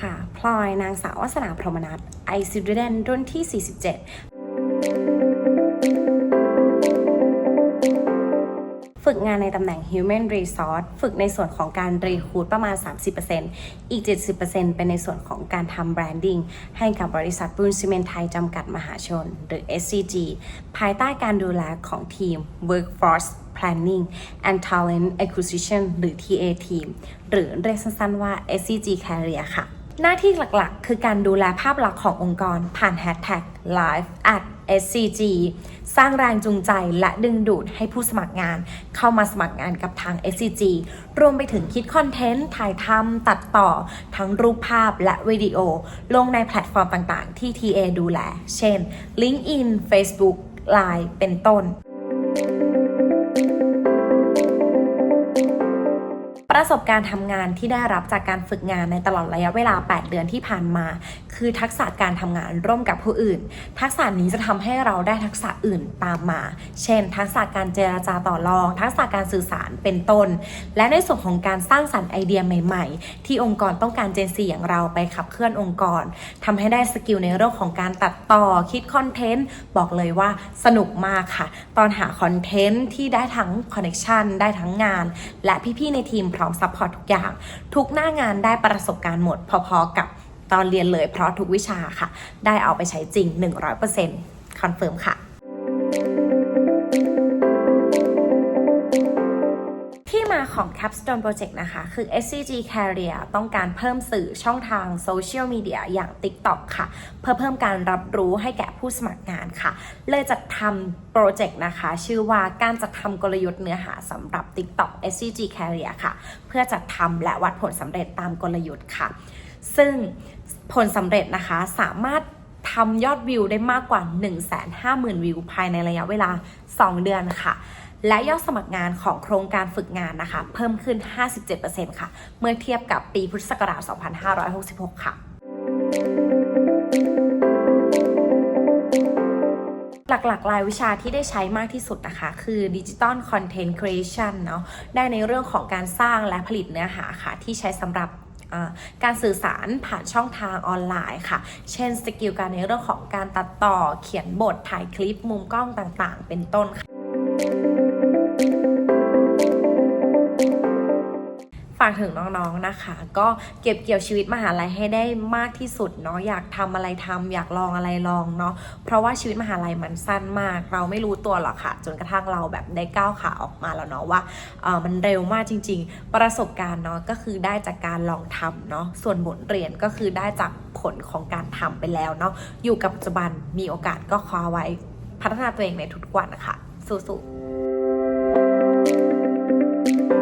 ค่ะ พลอยนางสาววัสนาพรหมนัทไอซิดเดนรุ่นที่ 47ฝึกงานในตำแหน่ง Human Resource ฝึกในส่วนของการรีคูดประมาณ 30%อีก 70%เป็นในส่วนของการทำ branding ให้กับบริษัทปูนซีเมนไทยจำกัดมหาชน หรือ SCG ภายใต้การดูแลของทีม Workforce Planning and Talent Acquisition หรือ TA Team หรือเรียกสั้นๆว่า SCG Career ค่ะ หน้าที่หลักๆ คือการดูแลภาพลักษณ์ขององค์กร ผ่าน Hashtag Live at SCG สร้างแรงจูงใจและดึงดูดให้ผู้สมัครงาน เข้ามาสมัครงานกับทาง SCG รวมไปถึงคิดคอนเทนต์ ถ่ายทำตัดต่อ ทั้งรูปภาพและวิดีโอ ลงในแพลตฟอร์มต่างๆ ที่ TA ดูแล เช่น LinkedIn Facebook Line เป็นต้น ประสบการณ์ทำงานที่ได้รับจากการฝึกงานในตลอดระยะเวลา 8 เดือนที่ผ่านมา คือทักษะการทำงานร่วมกับผู้อื่น ทักษะนี้จะทำให้เราได้ทักษะอื่นตามมา เช่น ทักษะการเจราจาต่อรอง ทักษะการสื่อสารเป็นต้น และในส่วนของการสร้างสรรค์ไอเดียใหม่ๆ ที่องค์กรต้องการเจนซีอย่างเราไปขับเคลื่อนองค์กรทำให้ได้สกิลในเรื่องของการตัดต่อคิดคอนเทนต์บอกเลยว่าสนุกมากค่ะ ตอนหาคอนเทนต์ที่ได้ทั้งคอนเน t ชันได้ทั้งงาน และพี่ๆในทีมพร้อมซัพพอร์ตทุกอย่าง ทุกหน้างานได้ประสบการณ์หมดพอๆกับ ตอนเรียนเลยเพราะทุกวิชาค่ะ ได้เอาไปใช้จริง 100%คอนเฟิร์มค่ะที่มาของ Capstone Project นะคะ คือ SCG Career ต้องการเพิ่มสื่อช่องทางโซเชียลมีเดียอย่าง TikTok ค่ะ เพื่อเพิ่มการรับรู้ให้แก่ผู้สมัครงานค่ะ เลยจัดทำโปรเจกต์นะคะ ชื่อว่าการจัดทำกลยุทธ์เนื้อหาสำหรับ TikTok SCG Career ค่ะ เพื่อจัดทำและวัดผลสำเร็จตามกลยุทธ์ค่ะ ซึ่งผลสำเร็จนะคะสามารถทำยอดวิวได้มากกว่า 150,000 วิวภายในระยะเวลา 2 เดือนค่ะ และยอดสมัครงานของโครงการฝึกงานนะคะ เพิ่มขึ้น 57%ค่ะ เมื่อเทียบกับปีพุทธศักราช 2566 ค่ะหลักๆรายวิชาที่ได้ใช้มากที่สุดนะคะ คือดิจิตอลคอนเทนต์ครีเอชันเนาะได้ในเรื่องของการสร้างและผลิตเนื้อหาค่ะ ที่ใช้สำหรับ การสื่อสารผ่านช่องทางออนไลน์ค่ะ เช่นสกิลการในเรื่องของการตัดต่อเขียนบทถ่ายคลิปมุมกล้องต่างๆ เป็นต้นค่ะ ฝากถึงน้องๆนะคะ ก็เก็บเกี่ยวชีวิตมหาลัยให้ได้มากที่สุดเนาะอยากทำอะไรทำอยากลองอะไรลองเนาะเพราะว่าชีวิตมหาลัยมันสั้นมาก เราไม่รู้ตัวหรอกค่ะ จนกระทั่งเราแบบได้ก้าวขาออกมาแล้วเนาะว่าเออมันเร็วมากจริง ๆ ประสบการณ์เนาะก็คือได้จากการลองทำเนาะส่วนบทเรียนก็คือได้จากผลของการทำไปแล้วเนาะอยู่กับปัจจุบันมีโอกาสก็คว้าไว้พัฒนาตัวเองในทุกวันนะคะสู้ๆ